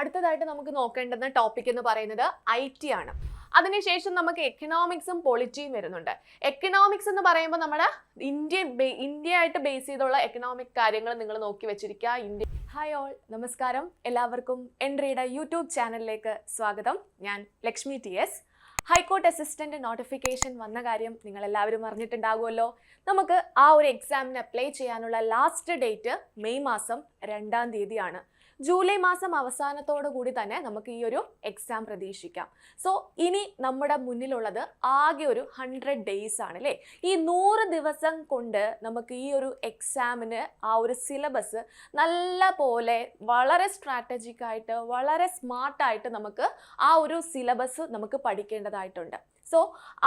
അടുത്തതായിട്ട് നമുക്ക് നോക്കേണ്ടുന്ന ടോപ്പിക് എന്ന് പറയുന്നത് ഐ ടി ആണ്. അതിനുശേഷം നമുക്ക് എക്കണോമിക്സും പൊളിറ്റിയും വരുന്നുണ്ട്. എക്കണോമിക്സ് എന്ന് പറയുമ്പോൾ നമ്മുടെ ഇന്ത്യ ഇന്ത്യ ആയിട്ട് ബേസ് ചെയ്തുള്ള എക്കണോമിക് കാര്യങ്ങൾ നിങ്ങൾ നോക്കി വെച്ചിരിക്കുക. ഇന്ത്യ ഹായ് ഓൾ നമസ്കാരം. എല്ലാവർക്കും എൻട്രിയുടെ യൂട്യൂബ് ചാനലിലേക്ക് സ്വാഗതം. ഞാൻ Lakshmi T S high court assistant notification വന്ന കാര്യം നിങ്ങൾ എല്ലാവരും അറിഞ്ഞിട്ടുണ്ടാകുമല്ലോ. നമുക്ക് ആ ഒരു എക്സാമിന് അപ്ലൈ ചെയ്യാനുള്ള ലാസ്റ്റ് ഡേറ്റ് മെയ് മാസം രണ്ടാം തീയതിയാണ്. ജൂലൈ മാസം അവസാനത്തോടു കൂടി തന്നെ നമുക്ക് ഈ ഒരു എക്സാം പ്രതീക്ഷിക്കാം. സോ ഇനി നമ്മുടെ മുന്നിലുള്ളത് ആകെ ഒരു ഹൺഡ്രഡ് ഡേയ്സ് ആണ് അല്ലേ ഈ നൂറ് ദിവസം കൊണ്ട് നമുക്ക് ഈ ഒരു എക്സാമിന് ആ ഒരു സിലബസ് നല്ല പോലെ വളരെ സ്ട്രാറ്റജിക്കായിട്ട് വളരെ സ്മാർട്ടായിട്ട് നമുക്ക് ആ ഒരു സിലബസ് നമുക്ക് പഠിക്കേണ്ടതായിട്ടുണ്ട്. സോ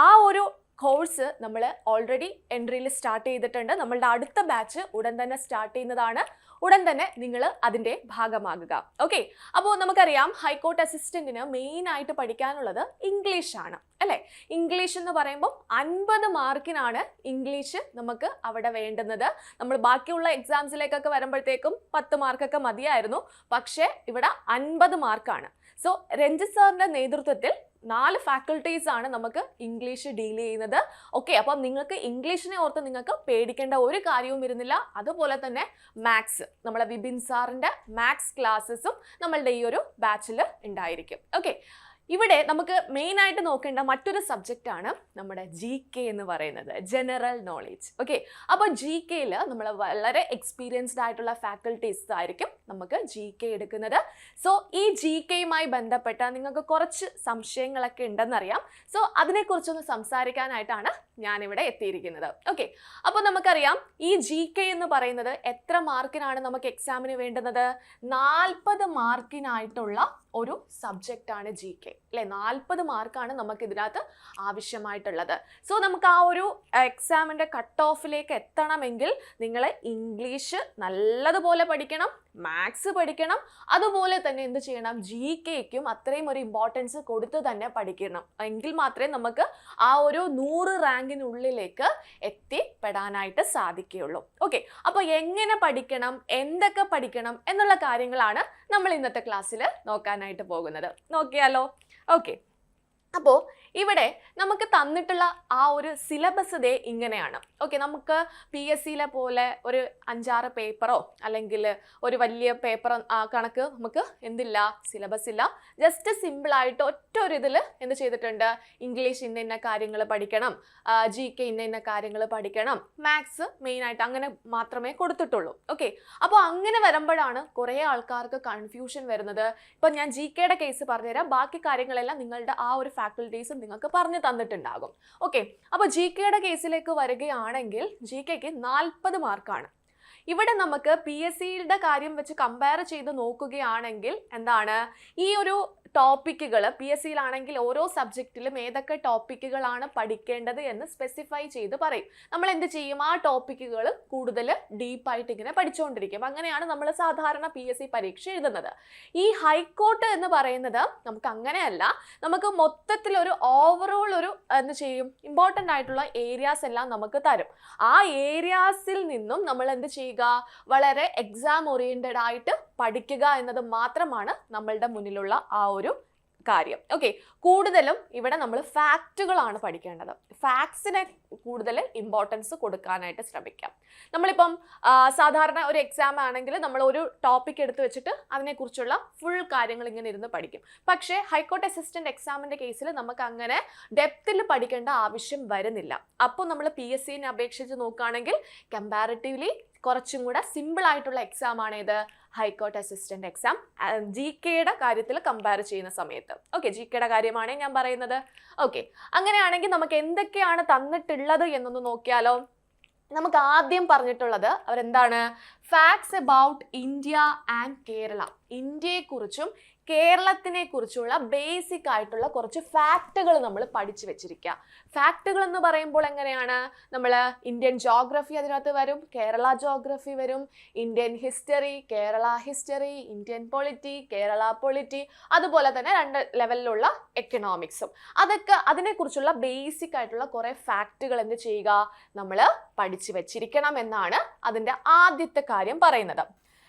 ആ ഒരു കോഴ്സ് നമ്മൾ ഓൾറെഡി എൻട്രിയിൽ സ്റ്റാർട്ട് ചെയ്തിട്ടുണ്ട്. നമ്മളുടെ അടുത്ത ബാച്ച് ഉടൻ തന്നെ സ്റ്റാർട്ട് ചെയ്യുന്നതാണ് ഉടൻ തന്നെ നിങ്ങൾ അതിന്റെ ഭാഗമാകുക. ഓക്കെ അപ്പോൾ നമുക്കറിയാം ഹൈക്കോർട്ട് അസിസ്റ്റന്റിന് മെയിൻ ആയിട്ട് പഠിക്കാനുള്ളത് ഇംഗ്ലീഷ് ആണ്. അല്ലേ? ഇംഗ്ലീഷ് എന്ന് പറയുമ്പോൾ അൻപത് മാർക്കിനാണ് ഇംഗ്ലീഷ് നമുക്ക് അവിടെ വേണ്ടുന്നത്. നമ്മൾ ബാക്കിയുള്ള എക്സാംസിലേക്കൊക്കെ വരുമ്പോഴത്തേക്കും പത്ത് മാർക്കൊക്കെ മതിയായിരുന്നു. പക്ഷേ ഇവിടെ അൻപത് മാർക്കാണ്. സോ രഞ്ജിത് സാറിന്റെ നേതൃത്വത്തിൽ നാല് ഫാക്കൽറ്റീസ് ആണ് നമുക്ക് ഇംഗ്ലീഷ് ഡീൽ ചെയ്യുന്നത്. ഓക്കെ അപ്പം നിങ്ങൾക്ക് ഇംഗ്ലീഷിനെ ഓർത്ത് നിങ്ങൾക്ക് പേടിക്കേണ്ട ഒരു കാര്യവും വരുന്നില്ല. അതുപോലെ തന്നെ മാത്സ് നമ്മളെ വിബിൻ സാറിന്റെ മാത്സ് ക്ലാസ്സസും നമ്മളുടെ ഈ ഒരു ബാച്ചിൽ ഉണ്ടായിരിക്കും. ഓക്കെ ഇവിടെ നമുക്ക് മെയിനായിട്ട് നോക്കേണ്ട മറ്റൊരു സബ്ജക്റ്റ് ആണ് നമ്മുടെ ജി കെ എന്ന് പറയുന്നത് ജനറൽ നോളേജ് ഓക്കെ അപ്പോൾ ജി കെയിൽ നമ്മൾ വളരെ എക്സ്പീരിയൻസ്ഡ് ആയിട്ടുള്ള ഫാക്കൽറ്റീസ് ആയിരിക്കും നമുക്ക് ജി കെ എടുക്കുന്നത്. സോ ഈ ജി കെയുമായി ബന്ധപ്പെട്ട നിങ്ങൾക്ക് കുറച്ച് സംശയങ്ങളൊക്കെ ഉണ്ടെന്നറിയാം. സോ അതിനെക്കുറിച്ചൊന്ന് സംസാരിക്കാനായിട്ടാണ് ഞാനിവിടെ എത്തിയിരിക്കുന്നത്. ഓക്കെ അപ്പോൾ നമുക്കറിയാം ഈ ജി കെ എന്ന് പറയുന്നത് എത്ര മാർക്കിനാണ് നമുക്ക് എക്സാമിന് വേണ്ടുന്നത്? നാൽപ്പത് മാർക്കിനായിട്ടുള്ള ഒരു സബ്ജക്റ്റാണ് ജി കെ അല്ലെ? നാൽപ്പത് മാർക്കാണ് നമുക്ക് ഇതിനകത്ത് ആവശ്യമായിട്ടുള്ളത്. സോ നമുക്ക് ആ ഒരു എക്സാമിന്റെ കട്ട് ഓഫിലേക്ക് എത്തണമെങ്കിൽ നിങ്ങൾ ഇംഗ്ലീഷ് നല്ലതുപോലെ പഠിക്കണം മാത്സ് പഠിക്കണം അതുപോലെ തന്നെ എന്ത് ചെയ്യണം? ജി കെക്കും അത്രയും ഒരു ഇമ്പോർട്ടൻസ് കൊടുത്ത് തന്നെ പഠിക്കണം. എങ്കിൽ മാത്രമേ നമുക്ക് ആ ഒരു നൂറ് റാങ്കിനുള്ളിലേക്ക് എത്തിപ്പെടാനായിട്ട് സാധിക്കുകയുള്ളൂ. ഓക്കെ അപ്പോൾ എങ്ങനെ പഠിക്കണം? എന്തൊക്കെ പഠിക്കണം? എന്നുള്ള കാര്യങ്ങളാണ് നമ്മൾ ഇന്നത്തെ ക്ലാസ്സിൽ നോക്കാനായിട്ട് പോകുന്നത്. നോക്കിയാലോ? ഓക്കെ അപ്പോൾ ഇവിടെ നമുക്ക് തന്നിട്ടുള്ള ആ ഒരു സിലബസ് ദേ ഇങ്ങനെയാണ്. ഓക്കെ നമുക്ക് പി എസ് സിയിലെ പോലെ ഒരു അഞ്ചാറ് പേപ്പറോ അല്ലെങ്കിൽ ഒരു വലിയ പേപ്പർ കണക്ക് നമുക്ക് എന്തില്ല സിലബസ് ഇല്ല. ജസ്റ്റ് സിമ്പിളായിട്ട് ഒറ്റ ഒരു ഇതിൽ എന്ത് ചെയ്തിട്ടുണ്ട്? ഇംഗ്ലീഷ് ഇന്ന ഇന്ന കാര്യങ്ങൾ പഠിക്കണം. ജി കെ ഇന്ന ഇന്ന കാര്യങ്ങൾ പഠിക്കണം. മാത്സ് മെയിനായിട്ട് അങ്ങനെ മാത്രമേ കൊടുത്തിട്ടുള്ളൂ. ഓക്കെ അപ്പോൾ അങ്ങനെ വരുമ്പോഴാണ് കുറേ ആൾക്കാർക്ക് കൺഫ്യൂഷൻ വരുന്നത്. ഇപ്പം ഞാൻ ജി കെയുടെ കേസ് പറഞ്ഞുതരാം. ബാക്കി കാര്യങ്ങളെല്ലാം നിങ്ങളുടെ ആ ഒരു ഫാക്കൽറ്റീസും നിങ്ങൾക്ക് പറഞ്ഞു തന്നിട്ടുണ്ടാകും. ഓക്കെ അപ്പോൾ ജി കെയുടെ കേസിലേക്ക് വരികയാണെങ്കിൽ ജി കെക്ക് നാൽപ്പത് മാർക്കാണ് ഇവിടെ നമുക്ക് പി എസ് സിയുടെ കാര്യം വെച്ച് കമ്പയർ ചെയ്ത് നോക്കുകയാണെങ്കിൽ എന്താണ്? ഈ ഒരു ടോപ്പിക്കുകൾ പി എസ് സിയിലാണെങ്കിൽ ഓരോ സബ്ജക്റ്റിലും ഏതൊക്കെ ടോപ്പിക്കുകളാണ് പഠിക്കേണ്ടത് എന്ന് സ്പെസിഫൈ ചെയ്ത് പറയും. നമ്മൾ എന്ത് ചെയ്യും? ആ ടോപ്പിക്കുകൾ കൂടുതൽ ഡീപ്പായിട്ട് ഇങ്ങനെ പഠിച്ചുകൊണ്ടിരിക്കും അങ്ങനെയാണ് നമ്മൾ സാധാരണ പി എസ് സി പരീക്ഷ എഴുതുന്നത്. ഈ ഹൈക്കോർട്ട് എന്ന് പറയുന്നത് നമുക്ക് അങ്ങനെയല്ല. നമുക്ക് മൊത്തത്തിലൊരു ഓവറോൾ ഒരു എന്ത് ചെയ്യും? ഇമ്പോർട്ടന്റ് ആയിട്ടുള്ള ഏരിയാസ് എല്ലാം നമുക്ക് തരും. ആ ഏരിയാസിൽ നിന്നും നമ്മൾ എന്ത് ചെയ്യുക വളരെ എക്സാം ഓറിയന്റഡ് ആയിട്ട് പഠിക്കുക എന്നത് മാത്രമാണ് നമ്മളുടെ മുന്നിലുള്ള ആ ഒരു കാര്യം. ഓക്കെ കൂടുതലും ഇവിടെ നമ്മൾ ഫാക്റ്റുകളാണ് പഠിക്കേണ്ടത്. ഫാക്ട്സിനെ കൂടുതൽ ഇമ്പോർട്ടൻസ് കൊടുക്കാനായിട്ട് ശ്രമിക്കാം. നമ്മളിപ്പം സാധാരണ ഒരു എക്സാം ആണെങ്കിൽ നമ്മൾ ഒരു ടോപ്പിക് എടുത്ത് വെച്ചിട്ട് അതിനെക്കുറിച്ചുള്ള ഫുൾ കാര്യങ്ങൾ ഇങ്ങനെ ഇരുന്ന് പഠിക്കും. പക്ഷേ ഹൈക്കോർട്ട് അസിസ്റ്റന്റ് എക്സാമിന്റെ കേസിൽ നമുക്ക് അങ്ങനെ ഡെപ്തിൽ പഠിക്കേണ്ട ആവശ്യം വരുന്നില്ല. അപ്പോൾ നമ്മൾ പി എസ് സിനെ അപേക്ഷിച്ച് നോക്കുകയാണെങ്കിൽ കമ്പാരിറ്റീവ്ലി കുറച്ചും കൂടെ സിമ്പിൾ ആയിട്ടുള്ള എക്സാം ആണ് ഇത്. ഹൈക്കോർട്ട് അസിസ്റ്റന്റ് എക്സാം ജി കെയുടെ കാര്യത്തിൽ കമ്പയർ ചെയ്യുന്ന സമയത്ത്. ഓക്കെ ജി കെയുടെ കാര്യമാണ് ഞാൻ പറയുന്നത്. ഓക്കെ അങ്ങനെയാണെങ്കിൽ നമുക്ക് എന്തൊക്കെയാണ് തന്നിട്ടുള്ളത് എന്നൊന്ന് നോക്കിയാലോ. നമുക്ക് ആദ്യം പറഞ്ഞിട്ടുള്ളത് അവരെന്താണ്? Facts about India and Kerala ഇന്ത്യയെക്കുറിച്ചും കേരളത്തിനെ കുറിച്ചുള്ള ബേസിക് ആയിട്ടുള്ള കുറച്ച് ഫാക്റ്റുകൾ നമ്മൾ പഠിച്ചു വെച്ചിരിക്കുക ഫാക്റ്റുകൾ എന്ന് പറയുമ്പോൾ എങ്ങനെയാണ്? നമ്മൾ ഇന്ത്യൻ ജോഗ്രഫി അതിനകത്ത് വരും കേരള ജോഗ്രഫി വരും Indian history Kerala history Indian polity Kerala polity അതുപോലെ തന്നെ രണ്ട് ലെവലിലുള്ള എക്കണോമിക്സും അതൊക്കെ അതിനെക്കുറിച്ചുള്ള ബേസിക് ആയിട്ടുള്ള കുറേ ഫാക്റ്റുകൾ എന്ത് ചെയ്യുക? നമ്മൾ പഠിച്ചു വെച്ചിരിക്കണം എന്നാണ് അതിന്റെ ആദ്യത്തെ കാര്യം പറയുന്നത്.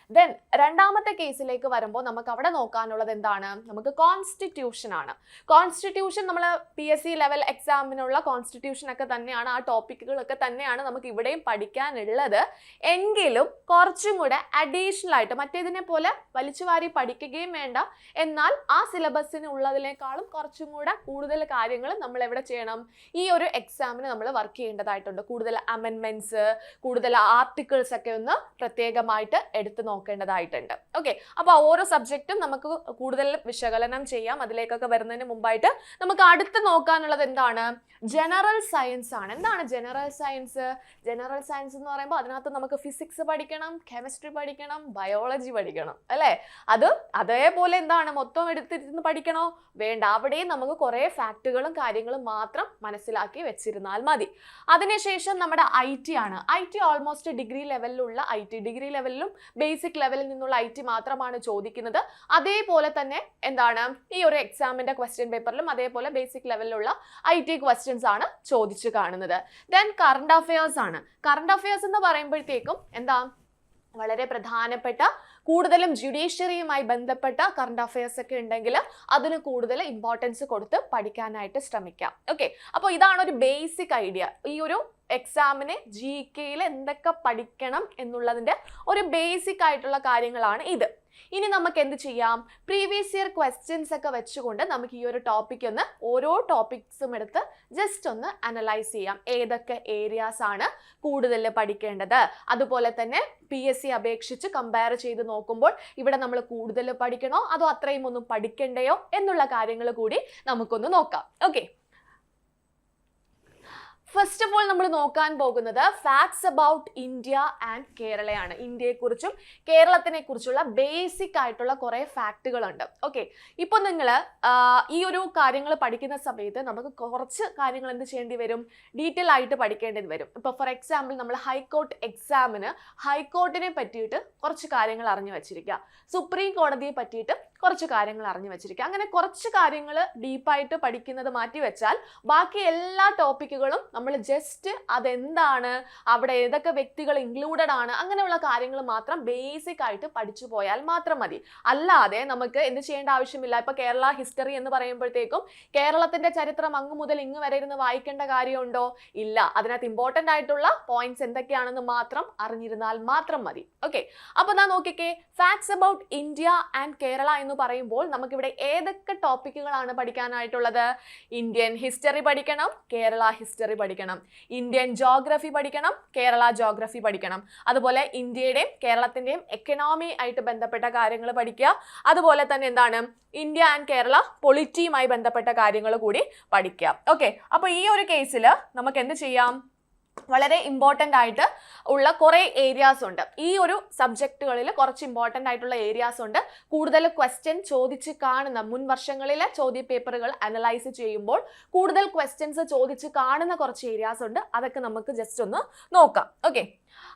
ദെൻ രണ്ടാമത്തെ കേസിലേക്ക് വരുമ്പോൾ നമുക്ക് അവിടെ നോക്കാനുള്ളത് എന്താണ്? നമുക്ക് കോൺസ്റ്റിറ്റ്യൂഷൻ ആണ്. കോൺസ്റ്റിറ്റ്യൂഷൻ നമ്മൾ പി എസ് സി ലെവൽ എക്സാമിനുള്ള കോൺസ്റ്റിറ്റ്യൂഷൻ ഒക്കെ തന്നെയാണ് ആ ടോപ്പിക്കുകളൊക്കെ തന്നെയാണ് നമുക്ക് ഇവിടെയും പഠിക്കാനുള്ളത്. എങ്കിലും കുറച്ചും കൂടെ അഡീഷണൽ ആയിട്ട് മറ്റേതിനെ പോലെ വലിച്ചുവാരി പഠിക്കുകയും വേണ്ട. എന്നാൽ ആ സിലബസിന് ഉള്ളതിനേക്കാളും കുറച്ചും കൂടെ കൂടുതൽ കാര്യങ്ങൾ നമ്മൾ എവിടെ ചെയ്യണം? ഈ ഒരു എക്സാമിന് നമ്മൾ വർക്ക് ചെയ്യേണ്ടതായിട്ടുണ്ട്. കൂടുതൽ അമെൻമെന്റ്സ് കൂടുതൽ ആർട്ടിക്കിൾസ് ഒക്കെ ഒന്ന് പ്രത്യേകമായിട്ട് എടുത്തു നോക്കേണ്ടതായിട്ടുണ്ട്. ഓക്കെ അപ്പോൾ ഓരോ സബ്ജക്റ്റും നമുക്ക് കൂടുതൽ വിശകലനം ചെയ്യാം. അതിലേക്കൊക്കെ വരുന്നതിന് മുമ്പായിട്ട് നമുക്ക് അടുത്ത് നോക്കാനുള്ളത് എന്താണ്? ജനറൽ സയൻസ് ആണ്. എന്താണ് ജനറൽ സയൻസ് ജനറൽ സയൻസ് എന്ന് പറയുമ്പോൾ അതിനകത്ത് നമുക്ക് ഫിസിക്സ് പഠിക്കണം കെമിസ്ട്രി പഠിക്കണം ബയോളജി പഠിക്കണം. അല്ലേ? അത് അതേപോലെ എന്താണ്? മൊത്തം എടുത്തിരുന്ന് പഠിക്കണോ? വേണ്ട. അവിടെയും നമുക്ക് കുറേ ഫാക്റ്റുകളും കാര്യങ്ങളും മാത്രം മനസ്സിലാക്കി വെച്ചിരുന്നാൽ മതി. അതിനുശേഷം നമ്മുടെ ഐ ടി ആണ്. ഐ ടി ഓൾമോസ്റ്റ് ഡിഗ്രി ലെവലിലുള്ള ഐ ടി ഡിഗ്രി ലെവലിലും ബേസിക് ലെവലിൽ നിന്നുള്ള ഐ ടി മാത്രമാണ് ചോദിക്കുന്നത്. അതേപോലെ തന്നെ എന്താണ് ഈ ഒരു എക്സാമിന്റെ ക്വസ്റ്റ്യൻ പേപ്പറിലും അതേപോലെ ബേസിക് ലെവലിലുള്ള ഐ ടി ക്വസ്റ്റ്യൻസ് ആണ് ചോദിച്ചു കാണുന്നത്. ദെൻ കറണ്ട് അഫയേഴ്സ് ആണ്. കറണ്ട് അഫയേഴ്സ് എന്ന് പറയുമ്പോഴത്തേക്കും എന്താ വളരെ പ്രധാനപ്പെട്ട കൂടുതലും ജുഡീഷ്യറിയുമായി ബന്ധപ്പെട്ട കറണ്ട് അഫയേഴ്സ് ഒക്കെ ഉണ്ടെങ്കിൽ അതിന് കൂടുതൽ ഇമ്പോർട്ടൻസ് കൊടുത്ത് പഠിക്കാനായിട്ട് ശ്രമിക്കാം. ഓക്കെ അപ്പോൾ ഇതാണ് ഒരു ബേസിക് ഐഡിയ ഈ ഒരു എക്സാമിന് ജി കെയിൽ എന്തൊക്കെ പഠിക്കണം എന്നുള്ളതിന്റെ ഒരു ബേസിക് ആയിട്ടുള്ള കാര്യങ്ങളാണ് ഇത്. ഇനി നമുക്ക് എന്ത് ചെയ്യാം? പ്രീവിയസ് ഇയർ ക്വസ്റ്റ്യൻസ് ഒക്കെ വെച്ചുകൊണ്ട് നമുക്ക് ഈ ഒരു ടോപ്പിക് ഒന്ന് ഓരോ ടോപ്പിക്സും എടുത്ത് ജസ്റ്റ് ഒന്ന് അനലൈസ് ചെയ്യാം. ഏതൊക്കെ ഏരിയാസ് ആണ് കൂടുതൽ പഠിക്കേണ്ടത്? അതുപോലെ തന്നെ പി എസ് സി അപേക്ഷിച്ച് കമ്പയർ ചെയ്ത് നോക്കുമ്പോൾ ഇവിടെ നമ്മൾ കൂടുതൽ പഠിക്കണോ? അതോ അത്രയും ഒന്നും പഠിക്കണ്ടയോ? എന്നുള്ള കാര്യങ്ങൾ കൂടി നമുക്കൊന്ന് നോക്കാം. ഓക്കെ ഫസ്റ്റ് ഓഫ് ഓൾ നമ്മൾ നോക്കാൻ പോകുന്നത് ഫാക്ട്സ് അബൌട്ട് ഇന്ത്യ ആൻഡ് കേരളയാണ്. ഇന്ത്യയെക്കുറിച്ചും കേരളത്തിനെ കുറിച്ചുള്ള ബേസിക് ആയിട്ടുള്ള കുറേ ഫാക്റ്റുകളുണ്ട് ഓക്കെ ഇപ്പോൾ നിങ്ങൾ ഈ ഒരു കാര്യങ്ങൾ പഠിക്കുന്ന സമയത്ത് നമുക്ക് കുറച്ച് കാര്യങ്ങൾ എന്ത് ചെയ്യേണ്ടി വരും? ഡീറ്റെയിൽ ആയിട്ട് പഠിക്കേണ്ടത് വരും. ഇപ്പോൾ ഫോർ എക്സാമ്പിൾ നമ്മൾ ഹൈക്കോർട്ട് എക്സാമിന് ഹൈക്കോർട്ടിനെ പറ്റിയിട്ട് കുറച്ച് കാര്യങ്ങൾ അറിഞ്ഞു വെച്ചിരിക്കുക. സുപ്രീം കോടതിയെ പറ്റിയിട്ട് കുറച്ച് കാര്യങ്ങൾ അറിഞ്ഞു വെച്ചിരിക്കുക. അങ്ങനെ കുറച്ച് കാര്യങ്ങൾ ഡീപ്പായിട്ട് പഠിക്കുന്നത് മാറ്റി വെച്ചാൽ ബാക്കി എല്ലാ ടോപ്പിക്കുകളും നമ്മൾ ജസ്റ്റ് അതെന്താണ് അവിടെ ഏതൊക്കെ വ്യക്തികൾ ഇൻക്ലൂഡഡ് ആണ് അങ്ങനെയുള്ള കാര്യങ്ങൾ മാത്രം ബേസിക് ആയിട്ട് പഠിച്ചു പോയാൽ മാത്രം മതി. അല്ലാതെ നമുക്ക് എന്ത് ചെയ്യേണ്ട ആവശ്യമില്ല. ഇപ്പൊ കേരള ഹിസ്റ്ററി എന്ന് പറയുമ്പോഴത്തേക്കും കേരളത്തിന്റെ ചരിത്രം അങ്ങ് മുതൽ ഇങ്ങ് വരെ ഇരുന്ന് വായിക്കേണ്ട കാര്യമുണ്ടോ? ഇല്ല. അതിനകത്ത് ഇമ്പോർട്ടന്റ് ആയിട്ടുള്ള പോയിന്റ്സ് എന്തൊക്കെയാണെന്ന് മാത്രം അറിഞ്ഞിരുന്നാൽ മാത്രം മതി. ഓക്കെ അപ്പൊ ഞാൻ നോക്കിക്കേ. Facts about India and Kerala എന്ന് പറയുമ്പോൾ നമുക്കിവിടെ ഏതൊക്കെ ടോപ്പിക്കുകളാണ് പഠിക്കാനായിട്ടുള്ളത്? ഇന്ത്യൻ ഹിസ്റ്ററി പഠിക്കണം കേരള ഹിസ്റ്ററി പഠിക്കണം. ഇന്ത്യൻ ജോഗ്രഫി പഠിക്കണം കേരള ജോഗ്രഫി പഠിക്കണം. അതുപോലെ ഇന്ത്യയുടെയും കേരളത്തിന്റെയും എക്കണോമി ആയിട്ട് ബന്ധപ്പെട്ട കാര്യങ്ങൾ പഠിക്കുക. അതുപോലെ തന്നെ എന്താണ്? ഇന്ത്യ ആൻഡ് കേരള പൊളിറ്റിയുമായി ബന്ധപ്പെട്ട കാര്യങ്ങൾ കൂടി പഠിക്കുക. ഓക്കെ അപ്പോൾ ഈ ഒരു കേസിൽ നമുക്ക് എന്ത് ചെയ്യാം? വളരെ ഇമ്പോർട്ടന്റ് ആയിട്ട് ഉള്ള കുറേ ഏരിയാസ് ഉണ്ട്. ഈ ഒരു സബ്ജക്റ്റുകളിൽ കുറച്ച് ഇമ്പോർട്ടന്റ് ആയിട്ടുള്ള ഏരിയാസ് ഉണ്ട്. കൂടുതൽ ക്വസ്റ്റ്യൻ ചോദിച്ച് കാണുന്ന മുൻ വർഷങ്ങളിലെ ചോദ്യ പേപ്പറുകൾ അനലൈസ് ചെയ്യുമ്പോൾ കൂടുതൽ ക്വസ്റ്റ്യൻസ് ചോദിച്ച് കാണുന്ന കുറച്ച് ഏരിയാസ് ഉണ്ട്. അതൊക്കെ നമുക്ക് ജസ്റ്റ് ഒന്ന് നോക്കാം. ഓക്കെ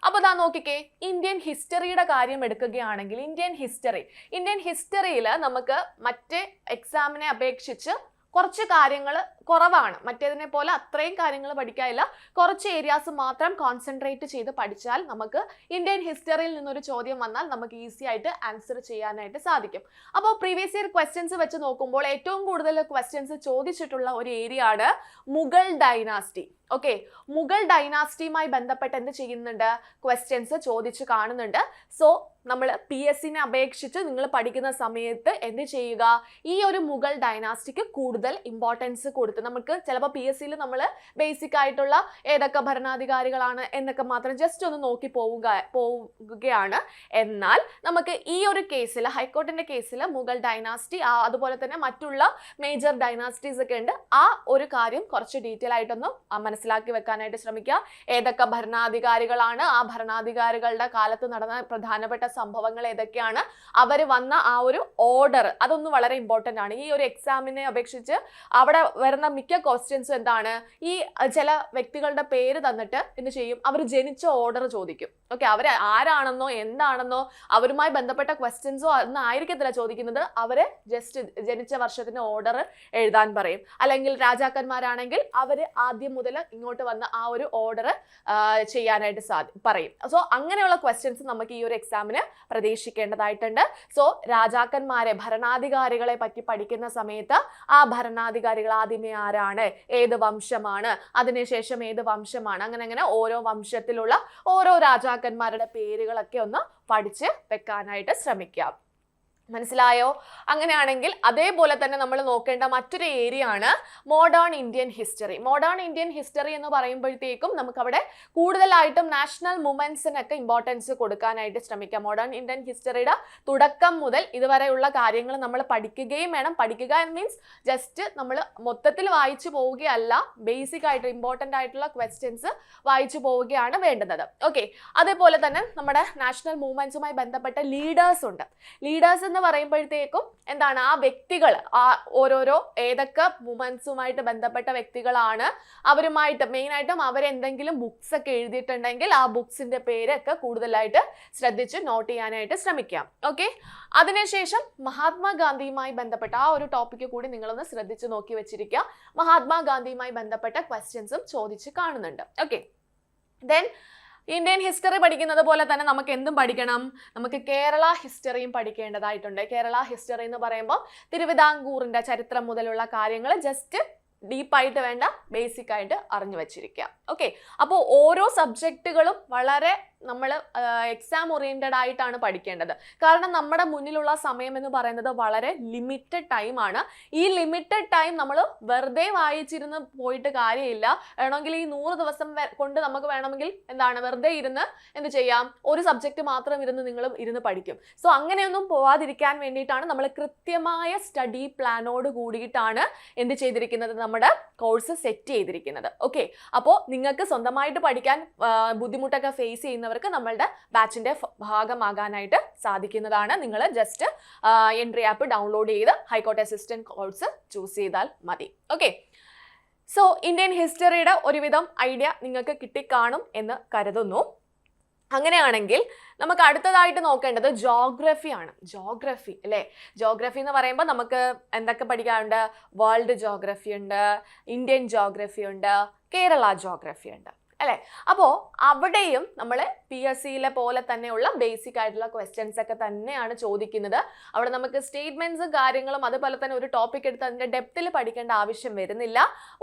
അപ്പോൾ ഇതാ നോക്കിക്കേ ഇന്ത്യൻ ഹിസ്റ്ററിയുടെ കാര്യം എടുക്കുകയാണെങ്കിൽ ഇന്ത്യൻ ഹിസ്റ്ററി ഇന്ത്യൻ ഹിസ്റ്ററിയിൽ നമുക്ക് മറ്റേ എക്സാമിനെ അപേക്ഷിച്ച് കുറച്ച് കാര്യങ്ങൾ കുറവാണ്. മറ്റേതിനെ പോലെ അത്രയും കാര്യങ്ങൾ പഠിക്കാനില്ല. കുറച്ച് ഏരിയാസ് മാത്രം കോൺസെൻട്രേറ്റ് ചെയ്ത് പഠിച്ചാൽ നമുക്ക് ഇന്ത്യൻ ഹിസ്റ്ററിയിൽ നിന്നൊരു ചോദ്യം വന്നാൽ നമുക്ക് ഈസി ആയിട്ട് ആൻസർ ചെയ്യാനായിട്ട് സാധിക്കും. അപ്പോൾ പ്രീവിയസ് ഇയർ ക്വസ്റ്റ്യൻസ് വെച്ച് നോക്കുമ്പോൾ ഏറ്റവും കൂടുതൽ ക്വസ്റ്റ്യൻസ് ചോദിച്ചിട്ടുള്ള ഒരു ഏരിയ ആണ് മുഗൾ ഡൈനാസ്റ്റി ഓക്കെ മുഗൾ ഡൈനാസ്റ്റിയുമായി ബന്ധപ്പെട്ട് എന്ത് ചെയ്യുന്നുണ്ട്? ക്വസ്റ്റ്യൻസ് ചോദിച്ച് കാണുന്നുണ്ട്. സോ നമ്മൾ പി എസ് സിനെ അപേക്ഷിച്ച് നിങ്ങൾ പഠിക്കുന്ന സമയത്ത് എന്ത് ചെയ്യുക? ഈ ഒരു മുഗൾ ഡൈനാസ്റ്റിക്ക് കൂടുതൽ ഇമ്പോർട്ടൻസ് കൊടുത്ത് നമുക്ക് ചിലപ്പോൾ പി എസ് സിയിൽ നമ്മൾ ബേസിക് ആയിട്ടുള്ള ഏതൊക്കെ ഭരണാധികാരികളാണ് എന്നൊക്കെ മാത്രം ജസ്റ്റ് ഒന്ന് നോക്കി പോവുക പോവുകയാണ്. എന്നാൽ നമുക്ക് ഈ ഒരു കേസിൽ ഹൈക്കോർട്ടിന്റെ കേസിൽ മുഗൾ ഡൈനാസ്റ്റി അതുപോലെ തന്നെ മറ്റുള്ള മേജർ ഡൈനാസ്റ്റീസ് ഒക്കെ ഉണ്ട്. ആ ഒരു കാര്യം കുറച്ച് ഡീറ്റെയിൽ ആയിട്ടൊന്ന് മനസ്സിലാക്കി വെക്കാനായിട്ട് ശ്രമിക്കുക. ഏതൊക്കെ ഭരണാധികാരികളാണ് ആ ഭരണാധികാരികളുടെ കാലത്ത് നടന്ന പ്രധാനപ്പെട്ട സംഭവങ്ങൾ ഏതൊക്കെയാണ് അവർ വന്ന ആ ഒരു ഓർഡർ അതൊന്നും വളരെ ഇമ്പോർട്ടന്റ് ആണ്. ഈ ഒരു എക്സാമിനെ അപേക്ഷിച്ച് അവിടെ വരുന്ന ചോദിക്കുന്ന മിക്ക ക്വസ്റ്റ്യൻസും എന്താണ്? ഈ ചില വ്യക്തികളുടെ പേര് തന്നിട്ട് എന്ത് ചെയ്യും? അവർ ജനിച്ച ഓർഡർ ചോദിക്കും. ഓക്കെ അവർ ആരാണെന്നോ എന്താണെന്നോ അവരുമായി ബന്ധപ്പെട്ട ക്വസ്റ്റ്യൻസോ ഒന്നും ആയിരിക്കത്തില്ല ചോദിക്കുന്നത്. അവരെ ജസ്റ്റ് ജനിച്ച വർഷത്തിന്റെ ഓർഡർ എഴുതാൻ പറയും. അല്ലെങ്കിൽ രാജാക്കന്മാരാണെങ്കിൽ അവർ ആദ്യം മുതൽ ഇങ്ങോട്ട് വന്ന ആ ഒരു ഓർഡർ ചെയ്യാനായിട്ട് സാധി പറയും. സോ അങ്ങനെയുള്ള ക്വസ്റ്റ്യൻസ് നമുക്ക് ഈ ഒരു എക്സാമിന് പ്രതീക്ഷിക്കേണ്ടതായിട്ടുണ്ട്. സോ രാജാക്കന്മാരെ ഭരണാധികാരികളെ പറ്റി പഠിക്കുന്ന സമയത്ത് ആ ഭരണാധികാരികൾ ആദ്യമേ ആരാണ്? ഏത് വംശമാണ്? അതിനുശേഷം ഏത് വംശമാണ്? അങ്ങനെ അങ്ങനെ ഓരോ വംശത്തിലുള്ള ഓരോ രാജാക്കന്മാരുടെ പേരുകളൊക്കെ ഒന്ന് പഠിച്ച് വെക്കാനായിട്ട് ശ്രമിക്കാം. മനസ്സിലായോ? അങ്ങനെയാണെങ്കിൽ അതേപോലെ തന്നെ നമ്മൾ നോക്കേണ്ട മറ്റൊരു ഏരിയ ആണ് modern Indian history modern Indian history എന്ന് പറയുമ്പോഴത്തേക്കും നമുക്കവിടെ കൂടുതലായിട്ടും നാഷണൽ മൂമെന്റ്സിനൊക്കെ ഇമ്പോർട്ടൻസ് കൊടുക്കാനായിട്ട് ശ്രമിക്കാം. മോഡേൺ ഇന്ത്യൻ ഹിസ്റ്ററിയുടെ തുടക്കം മുതൽ ഇതുവരെയുള്ള കാര്യങ്ങൾ നമ്മൾ പഠിക്കുകയും വേണം. പഠിക്കുക മീൻസ് ജസ്റ്റ് നമ്മൾ മൊത്തത്തിൽ വായിച്ചു പോവുകയല്ല ബേസിക് ആയിട്ട് ഇമ്പോർട്ടന്റ് ആയിട്ടുള്ള ക്വസ്റ്റ്യൻസ് വായിച്ചു പോവുകയാണ് വേണ്ടുന്നത്. ഓക്കെ അതേപോലെ തന്നെ നമ്മുടെ നാഷണൽ മൂവ്മെന്റ്സുമായി ബന്ധപ്പെട്ട ലീഡേഴ്സ് ഉണ്ട്. ലീഡേഴ്സ് എന്ന് പറയുമ്പോഴത്തേക്കും എന്താണ് ആ വ്യക്തികൾ ആ ഓരോരോ ഏതൊക്കെ വുമൻസുമായിട്ട് ബന്ധപ്പെട്ട വ്യക്തികളാണ് അവരുമായിട്ട് മെയിൻ ആയിട്ടും അവരെന്തെങ്കിലും ബുക്സ് ഒക്കെ എഴുതിയിട്ടുണ്ടെങ്കിൽ ആ ബുക്സിന്റെ പേരൊക്കെ കൂടുതലായിട്ട് ശ്രദ്ധിച്ച് നോട്ട് ചെയ്യാനായിട്ട് ശ്രമിക്കാം. ഓക്കെ അതിനുശേഷം മഹാത്മാഗാന്ധിയുമായി ബന്ധപ്പെട്ട ആ ഒരു ടോപ്പിക്ക് കൂടി നിങ്ങളൊന്ന് ശ്രദ്ധിച്ച് നോക്കി വെച്ചിരിക്കുക. മഹാത്മാഗാന്ധിയുമായി ബന്ധപ്പെട്ട ക്വസ്റ്റ്യൻസും ചോദിച്ച് കാണുന്നുണ്ട്. ഓക്കെ ദെൻ ഇന്ത്യൻ ഹിസ്റ്ററി പഠിക്കുന്നത് പോലെ തന്നെ നമുക്ക് എന്തും പഠിക്കണം? നമുക്ക് കേരള ഹിസ്റ്ററിയും പഠിക്കേണ്ടതായിട്ടുണ്ട്. കേരള ഹിസ്റ്ററി എന്ന് പറയുമ്പോൾ തിരുവിതാംകൂറിന്റെ ചരിത്രം മുതലുള്ള കാര്യങ്ങൾ ജസ്റ്റ് ഡീപ്പായിട്ട് വേണ്ട ബേസിക് ആയിട്ട് അറിഞ്ഞു വെച്ചിരിക്കുക. ഓക്കെ അപ്പോൾ ഓരോ സബ്ജക്റ്റുകളും വളരെ നമ്മൾ എക്സാം ഓറിയന്റഡ് ആയിട്ടാണ് പഠിക്കേണ്ടത്. കാരണം നമ്മുടെ മുന്നിലുള്ള സമയം എന്ന് പറയുന്നത് വളരെ ലിമിറ്റഡ് ടൈമാണ് ഈ ലിമിറ്റഡ് ടൈം നമ്മൾ വെറുതെ വായിച്ചിരുന്ന് പോയിട്ട് കാര്യമില്ല. വേണമെങ്കിൽ ഈ നൂറ് ദിവസം കൊണ്ട് നമുക്ക് വേണമെങ്കിൽ എന്താണ് വെറുതെ ഇരുന്ന് എന്ത് ചെയ്യാം? ഒരു സബ്ജക്റ്റ് മാത്രം ഇരുന്ന് നിങ്ങൾ ഇരുന്ന് പഠിക്കും. സോ അങ്ങനെയൊന്നും പോവാതിരിക്കാൻ വേണ്ടിയിട്ടാണ് നമ്മൾ കൃത്യമായ സ്റ്റഡി പ്ലാനോട് കൂടിയിട്ടാണ് എന്ത് ചെയ്തിരിക്കുന്നത് നമ്മുടെ കോഴ്സ് സെറ്റ് ചെയ്തിരിക്കുന്നത്. ഓക്കെ അപ്പോൾ നിങ്ങൾക്ക് സ്വന്തമായിട്ട് പഠിക്കാൻ ബുദ്ധിമുട്ടൊക്കെ ഫേസ് ചെയ്യുന്നവർക്ക് നമ്മളുടെ ബാച്ചിന്റെ ഭാഗമാകാനായിട്ട് സാധിക്കുന്നതാണ്. നിങ്ങൾ ജസ്റ്റ് എൻട്രി ആപ്പ് ഡൗൺലോഡ് ചെയ്ത് high court assistant course choose ചെയ്താൽ മതി. ഓക്കെ സോ ഇന്ത്യൻ ഹിസ്റ്ററിയുടെ ഒരുവിധം ഐഡിയ നിങ്ങൾക്ക് കിട്ടിക്കാണും എന്ന് കരുതുന്നു. അങ്ങനെയാണെങ്കിൽ നമുക്ക് അടുത്തതായിട്ട് നോക്കേണ്ടത് ജോഗ്രഫി ആണ്. ജോഗ്രഫി അല്ലേ? ജോഗ്രഫി എന്ന് പറയുമ്പോൾ നമുക്ക് എന്തൊക്കെ പഠിക്കാറുണ്ട്? വേൾഡ് ജോഗ്രഫി ഉണ്ട് ഇന്ത്യൻ ജോഗ്രഫി ഉണ്ട് കേരള ജോഗ്രഫി ഉണ്ട്. അല്ലേ? അപ്പോൾ അവിടെയും നമ്മൾ പി എസ് സിയിലെ പോലെ തന്നെയുള്ള ബേസിക് ആയിട്ടുള്ള ക്വസ്റ്റ്യൻസ് ഒക്കെ തന്നെയാണ് ചോദിക്കുന്നത്. അവിടെ നമുക്ക് സ്റ്റേറ്റ്മെന്റ്സും കാര്യങ്ങളും അതുപോലെ തന്നെ ഒരു ടോപ്പിക് എടുത്ത് അതിന്റെ ഡെപ്തിൽ പഠിക്കേണ്ട ആവശ്യം വരുന്നില്ല.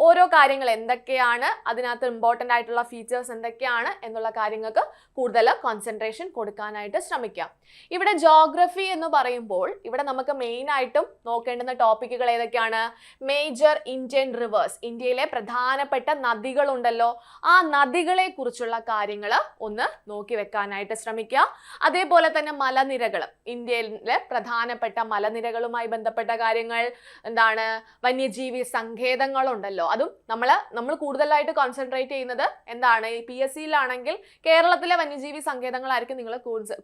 ഓരോ കാര്യങ്ങൾ എന്തൊക്കെയാണ് അതിനകത്ത് ഇമ്പോർട്ടന്റ് ആയിട്ടുള്ള ഫീച്ചേഴ്സ് എന്തൊക്കെയാണ് എന്നുള്ള കാര്യങ്ങൾക്ക് കൂടുതൽ കോൺസെൻട്രേഷൻ കൊടുക്കാനായിട്ട് ശ്രമിക്കാം. ഇവിടെ ജോഗ്രഫി എന്ന് പറയുമ്പോൾ ഇവിടെ നമുക്ക് മെയിൻ ആയിട്ടും നോക്കേണ്ടുന്ന ടോപ്പിക്കുകൾ ഏതൊക്കെയാണ്? മേജർ ഇന്ത്യൻ റിവേഴ്സ് ഇന്ത്യയിലെ പ്രധാനപ്പെട്ട നദികളുണ്ടല്ലോ. ആ നദികളെ കുറിച്ചുള്ള കാര്യങ്ങൾ ഒന്ന് നോക്കി വെക്കാനായിട്ട് ശ്രമിക്കുക. അതേപോലെ തന്നെ മലനിരകൾ. ഇന്ത്യയിലെ പ്രധാനപ്പെട്ട മലനിരകളുമായി ബന്ധപ്പെട്ട കാര്യങ്ങൾ എന്താണ് വന്യജീവി സങ്കേതങ്ങളുണ്ടല്ലോ. അതും നമ്മൾ നമ്മൾ കൂടുതലായിട്ട് കോൺസെൻട്രേറ്റ് ചെയ്യുന്നത് എന്താണ്? ഈ പി എസ് സിയിലാണെങ്കിൽ കേരളത്തിലെ വന്യജീവി സങ്കേതങ്ങളായിരിക്കും നിങ്ങൾ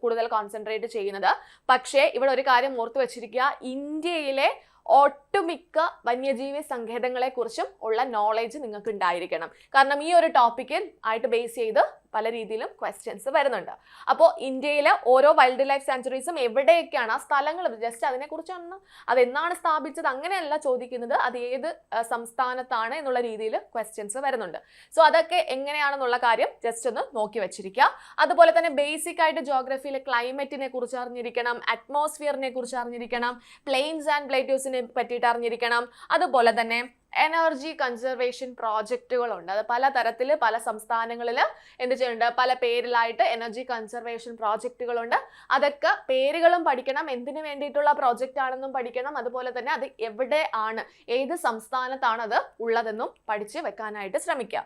കൂടുതൽ കോൺസെൻട്രേറ്റ് ചെയ്യുന്നത്. പക്ഷേ ഇവിടെ ഒരു കാര്യം ഓർത്തു വെച്ചിരിക്കുക. ഇന്ത്യയിലെ ഒട്ടുമിക്ക വന്യജീവി സങ്കേതങ്ങളെ കുറിച്ചും ഉള്ള നോളേജ് നിങ്ങൾക്ക് ഉണ്ടായിരിക്കണം കാരണം ഈ ഒരു ടോപ്പിക്കിൽ ആയിട്ട് ബേസ് ചെയ്ത് പല രീതിയിലും ക്വസ്റ്റ്യൻസ് വരുന്നുണ്ട്. അപ്പോൾ ഇന്ത്യയിലെ ഓരോ വൈൽഡ് ലൈഫ് സാഞ്ചുറീസും എവിടെയൊക്കെയാണ് ആ സ്ഥലങ്ങൾ? ജസ്റ്റ് അതിനെക്കുറിച്ചാണ് അതെന്നാണ് സ്ഥാപിച്ചത്? അങ്ങനെയല്ല ചോദിക്കുന്നത്. അത് ഏത് സംസ്ഥാനത്താണ് എന്നുള്ള രീതിയിൽ ക്വസ്റ്റ്യൻസ് വരുന്നുണ്ട്. സോ അതൊക്കെ എങ്ങനെയാണെന്നുള്ള കാര്യം ജസ്റ്റ് ഒന്ന് നോക്കി വെച്ചിരിക്കുക. അതുപോലെ തന്നെ ബേസിക് ആയിട്ട് ജോഗ്രഫിയിലെ ക്ലൈമറ്റിനെ കുറിച്ച് അറിഞ്ഞിരിക്കണം അറ്റ്മോസ്ഫിയറിനെ കുറിച്ച് അറിഞ്ഞിരിക്കണം പ്ലെയിൻസ് ആൻഡ് പ്ലേറ്റ്യൂസിനെ പറ്റിയിട്ട് അറിഞ്ഞിരിക്കണം. അതുപോലെ തന്നെ എനർജി കൺസർവേഷൻ പ്രോജക്റ്റുകളുണ്ട്. അത് പല തരത്തിൽ പല സംസ്ഥാനങ്ങളിൽ എന്ത് ചെയ്യുന്നുണ്ട്? പല പേരിലായിട്ട് എനർജി കൺസർവേഷൻ പ്രോജക്റ്റുകളുണ്ട്. അതൊക്കെ പേരുകളും പഠിക്കണം എന്തിനു വേണ്ടിയിട്ടുള്ള പ്രോജക്റ്റ് ആണെന്നും പഠിക്കണം. അതുപോലെ തന്നെ അത് എവിടെ ആണ് ഏത് സംസ്ഥാനത്താണ് അത് ഉള്ളതെന്നും പഠിച്ച് വെക്കാനായിട്ട് ശ്രമിക്കുക